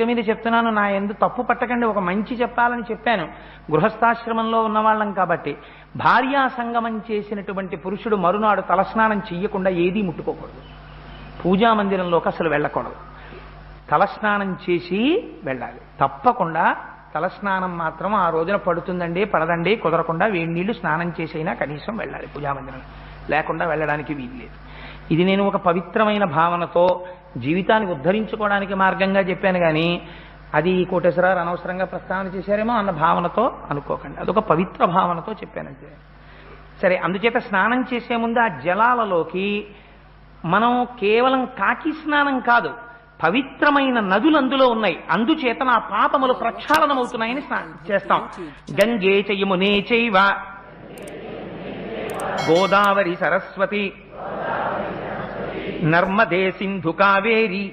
మీద చెప్తున్నాను నా ఎందు తప్పు పట్టకండి ఒక మంచి చెప్పాలని చెప్పాను. గృహస్థాశ్రమంలో ఉన్నవాళ్ళం కాబట్టి భార్యా సంగమం చేసినటువంటి పురుషుడు మరునాడు తలస్నానం చెయ్యకుండా ఏదీ ముట్టుకోకూడదు. పూజా మందిరంలోకి అసలు వెళ్ళకూడదు. తలస్నానం చేసి వెళ్ళాలి. తప్పకుండా తలస్నానం మాత్రం ఆ రోజున పడుతుందండి పడదండి కుదరకుండా వేడి నీళ్ళు స్నానం చేసైనా కనీసం వెళ్ళాలి పూజా మందిరం. లేకుండా వెళ్ళడానికి వీలు లేదు. ఇది నేను ఒక పవిత్రమైన భావనతో జీవితాన్ని ఉద్ధరించుకోవడానికి మార్గంగా చెప్పాను కానీ అది కోటేశ్వరరావు అనవసరంగా ప్రస్తావన చేశారేమో అన్న భావనతో అనుకోకండి. అదొక పవిత్ర భావనతో చెప్పానంతే సరే అందుచేత స్నానం చేసే ముందు ఆ జలాలలోకి మనం కేవలం కాకి స్నానం కాదు పవిత్రమైన నదులు అందులో ఉన్నాయి. అందుచేత నా పాపములు ప్రక్షాళనమవుతున్నాయని స్నానం చేస్తాం. గంగే చయమునే చైవ గోదావరి సరస్వతి నర్మదే సింధు కావేరి